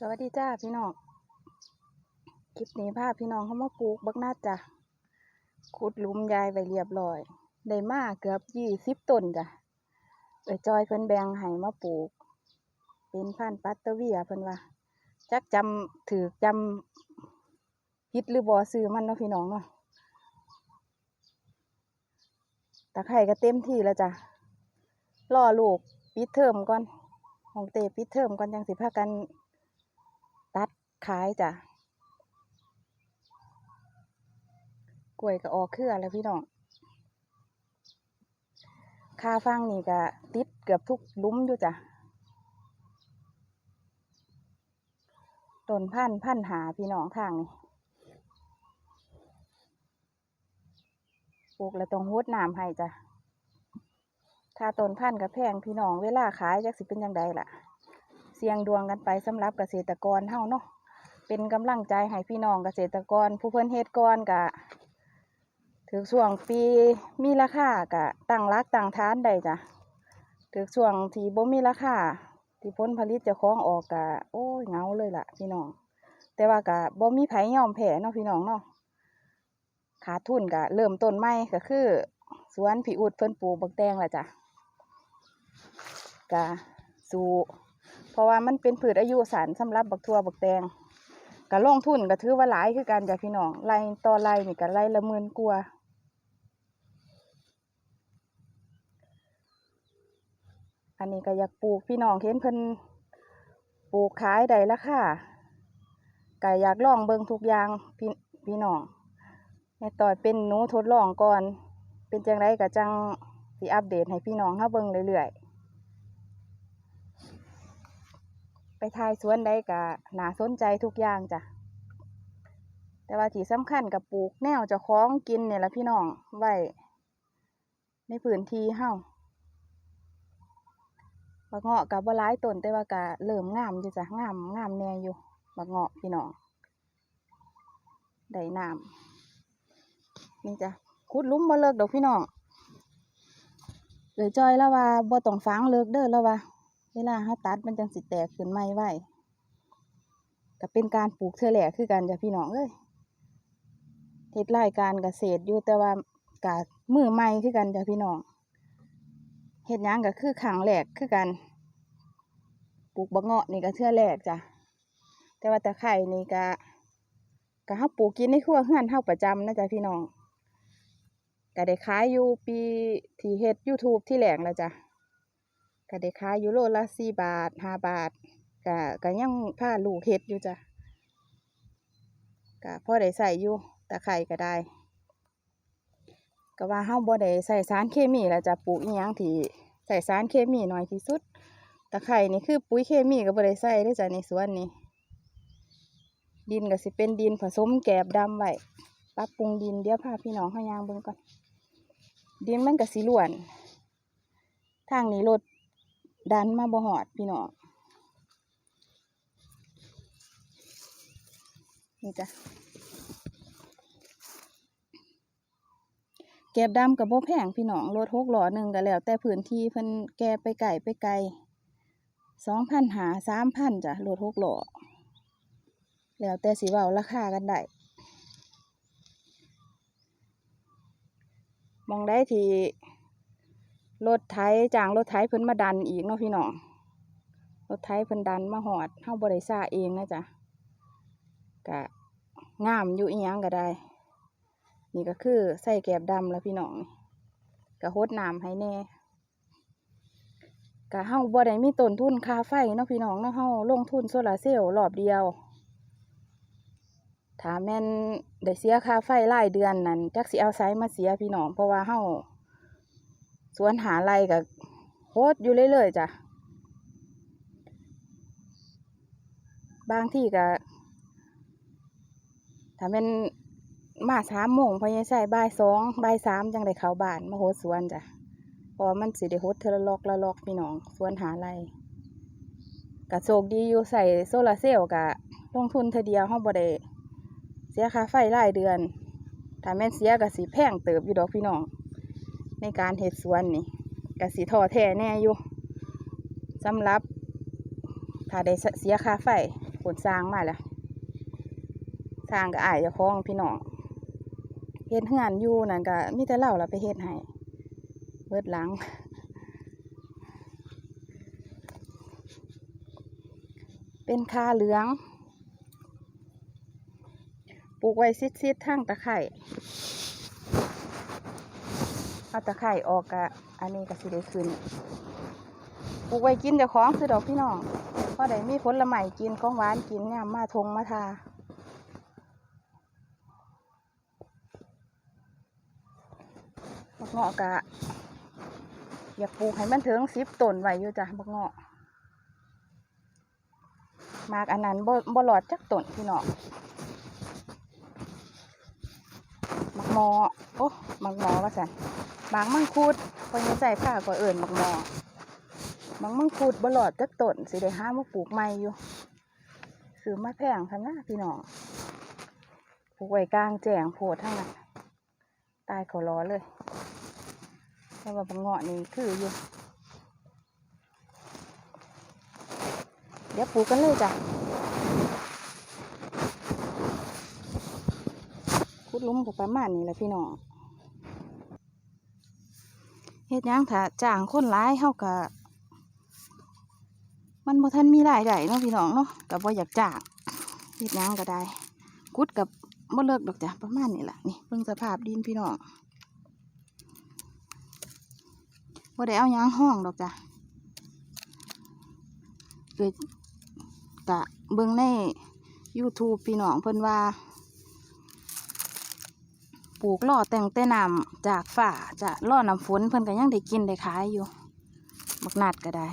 สวัสดีจ้าพี่น้อง คลิปนี้พาพี่น้องเขามาปลูกบักนาจ้ะขุดหลุมยายไว้เรียบร้อย ได้มากเกือบยี่สิบต้นจ้ะเอ้ยจอยเพิ่นแบงให้มาปลูก เป็นพันธุ์ปัตเตอร์เวียเพิ่นว่า จักจำถือจำผิดหรือบ่ซื้อมันเนาะพี่น้องเนาะตะไคร่ก็เต็มที่แล้วจ้ะรอลูกปิดเทอมก่อนของเตปิดเทอมก่อนจังสิพากัน ขายจ้ะกล้วยก็ออกเครือแล้วพี่น้องคาฟังนี่ก็ติดเกือบทุกลุ้มอยู่จ้ะต้นพันธ์พันธ์หาพี่น้องทางนี่ปลูกแล้วต้องรดน้ำให้จ้ะถ้าต้นพันธุ์ก็แพงพี่น้องเวลาขายจักสิเป็นยังไงล่ะ เสี่ยงดวงกันไปสำหรับเกษตรกรเฮาเนาะ เป็นกำลังใจให้พี่น้องเกษตรกร ผู้เพิ่นเฮ็ดก่อนกะถือช่วงปีมีราคากะตั้งรักตั้งฐานได้จ้ะถือช่วงที่บ่มีราคาที่ผลผลิตจะคล้องออกกะโอ้ยเงาเลยล่ะ พี่น้อง แต่ว่ากะบ่มีไผยอมแพ้เนาะพี่น้องเนาะขาดทุนกะเริ่มต้นใหม่ก็คือ สวนพี่อุดเพิ่นปลูกบักแตงล่ะจ้ะกะสู่เพราะว่ามันเป็นพืชอายุสั้นสำหรับบักทั่วบักแตง ก็ลงทุนก็ถือว่าหลายคือกันจ้ะพี่น้องไร่ต่อไร่นี่ก็ไร่ละหมื่นกว่าอันนี้ก็อยากปลูกพี่น้องเห็นเพิ่นปลูกขายได้ราคาก็อยากลองเบิ่งทุกอย่างพี่พี่น้องแม่ต่อยเป็นหนูทดลองก่อน เป็นจังไรก็จังสิอัปเดตให้พี่น้องเฮาเบิ่งเรื่อยๆ ไปทายสวนใดก็น่าสนใจทุกอย่างจ้ะ แต่ว่าที่สำคัญกับปลูกแนวเจ้าของกินเนี่ยละพี่น้องไว้ในพื้นที่เฮาบักเงาะกับบ่หลายต้นแต่ว่าก็เริ่มงามอยู่จ้ะงามงามแน่อยู่บักเงาะพี่น้องได้น้ำนี่จ้ะขุดลุมบ่เลิกดอกพี่น้องเลยจอยแล้วว่าบ่ต้องฝังเลิกเด้อแล้วว่า เวลาเฮาตัดมันจังสิแตกขึ้นใหม่ไหวก็เป็นการปลูกเทื่อแหลกคือกันจ้ะพี่น้องเอ้ยเฮ็ดรายการเกษตรอยู่แต่ว่ากะมือใหม่คือกันจ้ะพี่น้องเฮ็ดยังก็คือขังแหลกคือกัน ปลูกบักเงาะนี่ก็เทื่อแรกจ้ะแต่ว่าตะไคร่นี่ก็ก็เฮาปลูกกินในครัวเฮือนเฮาประจำนะจ๊ะพี่น้องก็ได้ขายอยู่ปีที่เฮ็ด YouTube ที่แหลงแล้วจ้ะ ก็ได้ขายอยู่โลละสี่บาทห้าบาทก็ก็ยังพาลูกเฮ็ดอยู่จ้ะก็พอได้ใส่อยู่ตะไคร่ก็ได้ก็ว่าเฮาบ่ได้ใส่สารเคมีแล้วจะปลูกอีหยังที่ใส่สารเคมีน้อยที่สุด ตะไคร่นี่คือปุ๋ยเคมีก็บ่ได้ใส่ด้อจ้ะในสวนนี้ ดินก็สิเป็นดินผสมแกบดำไว้ปรับปรุงดินเดี๋ยวพาพี่น้องเฮาย่างเบิ่งก่อน ดินมันก็สิล้วน ทางนี้รถ ดันมาบ่หอดพี่น้องนี่จ้ะแกบดำกับบ่แพงพี่น้องรถหกหล้อหนึ่งก็แล้ว แต่พื้นที่เพิ่นแกไปไก่ไปไกลสองพันหาสามพันจ้ะรถหกหล้อแล้วแต่สิเว้าราคากันได้มองได้ที่ รถไถจ้างรถไถเพิ่นมาดันอีกเนาะพี่น้องรถไถเพิ่นดันมาหอดเฮาบ่ได้ซ่าเองนะจ๊ะก็งามอยู่อีหยังก็ได้ นี่ก็คือใส่แกบดำแล้วพี่น้องก็โฮดน้ำให้แน่ก็เฮาบ่ได้มีต้นทุนค่าไฟเนาะพี่น้องเนาะเฮาลงทุนโซลาร์เซลล์รอบเดียวถ้าแม่นได้เสียค่าไฟรายเดือนนั่นจักสิเอาไสมาเสียพี่น้องเพราะว่าเฮา สวนหาไรกับโคตรอยู่เรื่อยๆจ้ะ บางที่ก็ถ้าเป็นมาสามโมงพอยังใส่บ่ายสองบ่ายสามจังได้เข้าบ้านมาโหสวนจ้ะเพราะมันสิได้โหดเทอละลอกละลอกพี่น้องสวนหาไรก็โชคดีอยู่ใส่โซลาร์เซลล์กะลงทุนเทอเดียวเฮาบ่ได้เสียค่าไฟรายเดือน ถ้าแม่นเสียก็สิแพงเติบอยู่ดอกพี่น้อง ในการเฮ็ดสวนนี่กสิทอแท้แน่อยู่สำหรับ ถ้าได้เสียค่าไฟผลสร้างมาแล้วสร้างก็อายจะคล้องพี่น้องเฮ็ดเฮือนอยู่นั่นก็มีแต่เราเราไปเฮ็ดให้เบิดหลังเป็นคาเหลือง ปลูกไว้ซิดๆทั้งตะไคร่ เอาตะไคร่ออกกะอันนี้ก็สิได้ขึ้นปลูกไว้กินเจ้าของคือดอกพี่น้องพอได้มีผลละไม้กินของหวานกินยามมาทงมาทาบักเงาะกะ อยากปลูกให้มันถึงสิบต้นไว้อยู่จ้ะบักเงาะมากอันนั้นบ่บ่หลอดจักต้นพี่น้องมักหมอโอ้มักหมอว่าสัน บางมังคุดคนยังใส่ผ้ากว่าเอิ่นมักหมอมังมังคุดบลอดจักต้นสิได้ห้ามาปลูกใหม่อยู่ซื้อมาแพงคันนะพี่น้องปลูกไว้กลางแจงโพดทั้งนั้นตายเขาล้อเลยแต่ว่าบักเงาะนี่คืออยู่เดี๋ยวปลูกกันเลยจ้ะคุดลุ้มกับประมาณนี้แหละพี่น้อง ฮ็ดหยังถ้าจ้างคนร้ายเฮากะมันบ่ทันมีรายได้เนาะพี่น้องเนาะก็บ่อยากจ้างเฮ็ดหยังก็ได้ กุดกับบ่เลิกดอกจ้ะประมาณนี้แหละนี่เบิ่งสภาพดินพี่น้องบ่ได้เอาหยังห้องดอกจ้ะเกิดกะเบิ่งใน YouTube พี่น้องเพิ่นว่า ลูกล่อแต่งแต่น้ำจากฝ่าจะล่อน้ำฝนเพิ่นก็ยังได้กินได้ขายอยู่บักนัดก็ได้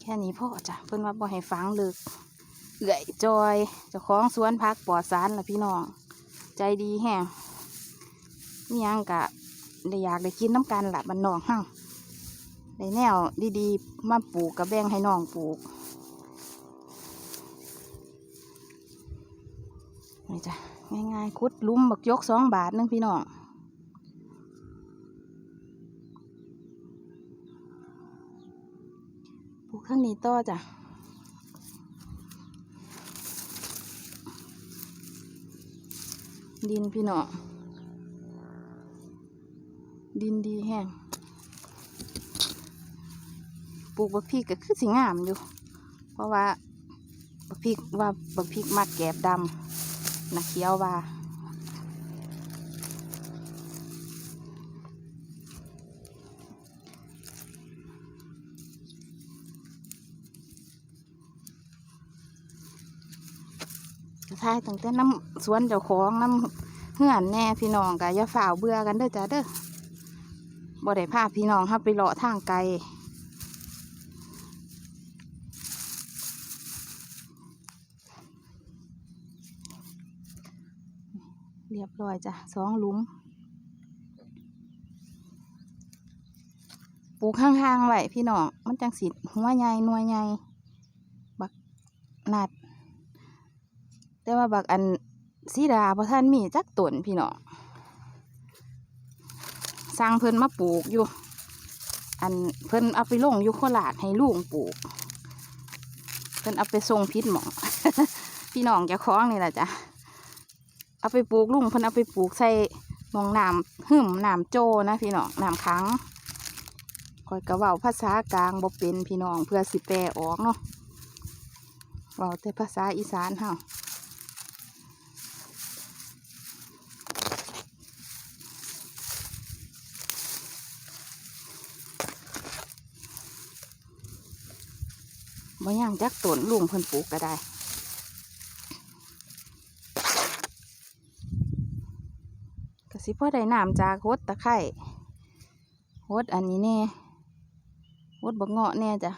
แค่นี้พ่อจ้ะเพิ่นว่าบ่ให้ฟังลึกเอื่อยจอยเจ้าของสวนพักปลอดสารละพี่น้อง ใจดีแฮงมีหยังกะได้อยากได้กินน้ำกันละบันนองเฮาได้แนวดีๆ มาปลูกกับแบ่งให้น้องปลูก นี่จ้ะง่ายๆคุดลุมบักยกสองบาทนึงพี่น้องปลูกข้างนี้ต่อจ้ะดินพี่น้องดินดีแห้งปลูกบักพริกก็คือสิงามอยู่ เพราะว่าบักพริกว่าบักพริกมักแกบดำ นักเขียวว่ากระทายตั้งแต่น้ำสวนเจ้าของน้ำเหือนแน่พี่น้องกะอย่าฝ่าวเบื่อกันเด้อจ้าเด้อบ่ได้พาพี่น้องเฮาไปเลาะทางไกล เรียบร้อยจ้ะสองหลุมปลูกห่างๆไว้พี่น้องมันจังสิหัวใหญ่หน่วยใหญ่บักนัด แต่ว่าบักอันสีดาพระท่านมีจักต้นพี่น้องสร้างเพิ่นมาปลูกอยู่ อันเพิ่นเอาไปลงอยู่โคราชให้ลุงปลูก เพิ่นเอาไปส่งพิษหมองพี่น้องจะคล้องนี่แหละจ้ะ เอาไปปลูกลุงเพิ่นเอาไปปลูกใส่หมองน้ำหึมน้ำโจนะพี่น้องน้ำค้างคอยกระเว้าภาษากลางบ่เป็นพี่น้องเพื่อสิแปลออกเนาะเว้าแต่ภาษาอีสานเฮาบ่ย่างจักต้นลุงเพิ่นปลูกก็ได้ สิพ่อได้น้ำจากโฮดตะไคร่โฮดอันนี้แน่โฮดบักเงาะแน่จ้ะ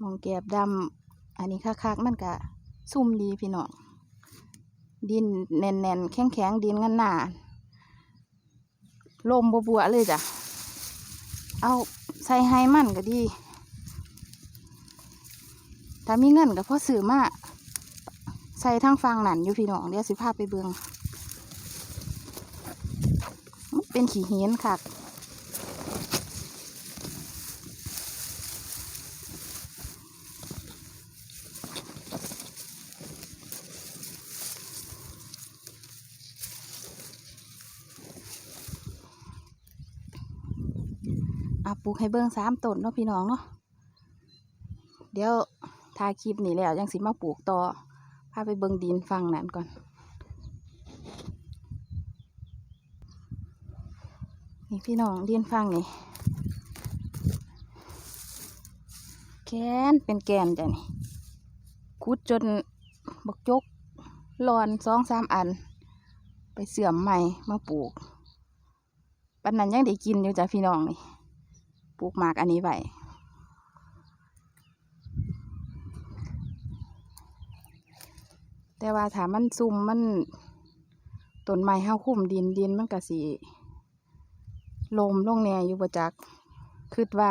มองแกบดำอันนี้คักๆมันกะซุ่มดีพี่น้องดินแน่นๆแข็งๆดินงันหนาลมบัวๆเลยจ้ะ เอาใส่ให้มันก็ดี ถ้ามีเงินก็พอซื้อมา ใส่ทั้งฟังนั่นอยู่พี่น้องเดี๋ยวสิพาไปเบิงเป็นขี้เหียนค่ะอะปลูกให้เบิ่งสามต้นเนาะพี่น้องเนาะ เดี๋ยวถ่ายคลิปนี้แล้วยังสิมาปลูกต่อาไปเบิ่งดินฟังนั้นก่อน นี่พี่น้องดินฟังนี่ แกนเป็นแกนจ้ะนี่คุดจนบกจกรอนสองสามอัน ไปเสื่อมใหม่มาปลูกปันนั้นยังได้กินอยู่จ้ะพี่น้องนี่ ปลูกหมากอันนี้ไว้ แต่ว่าถ้ามันซุ่มมันต้นไม้ห้าคุ้มดินดินมันก็สิลมลงแน่อยู่ประจักคิดว่า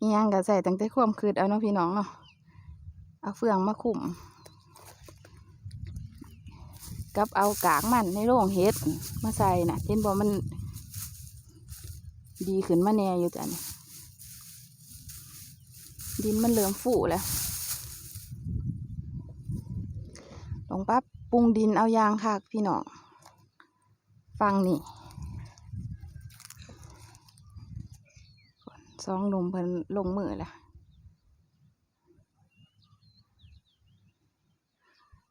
อิหยังก็ใส่ตั้งแต่ความคิดเอาเนาะพี่น้องเนาะเอาเฟืองมาคุ้มกับเอากากมันในโรงเฮ็ดมาใส่น่ะเห็นบ่มัน ดีขึ้นมาแน่อยู่จ้ะนี่ดินมันเริ่มฟูแล้ว ลงปั๊บปรุงดินเอายางค่ะพี่น้องฟังนี่สองหนุ่มเพิ่นลงมือละ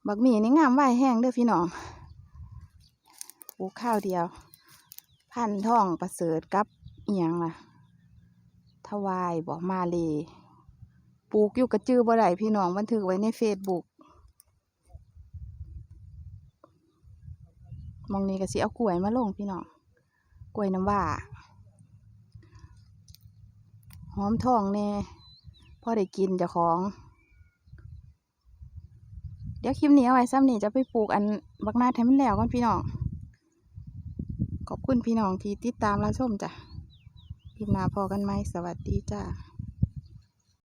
บักหมี่นี่งามไหวแห้งเด้อพี่น้องปลูกข้าวเดียว พันท่องประเสริฐกับเอียงล่ะถวายบอกมาเลยปลูกอยู่กระจือบ่ได้พี่น้องบันทึกไว้ในเฟซบุ๊ก มองนี้ก็สิเอากล้วยมาลงพี่น้องกล้วยน้ำว่าหอมทองแน่พ่อได้กินเจ้าของ เดี๋ยวคลิปนี้เอาไว้ซ้ำนี่จะไปปลูกอันบักนาดให้มันแล้วก่อนพี่น้อง ขอบคุณพี่น้องที่ติดตามรับชมจ้ะคลิปหน้าพอกันไหมสวัสดีจ้า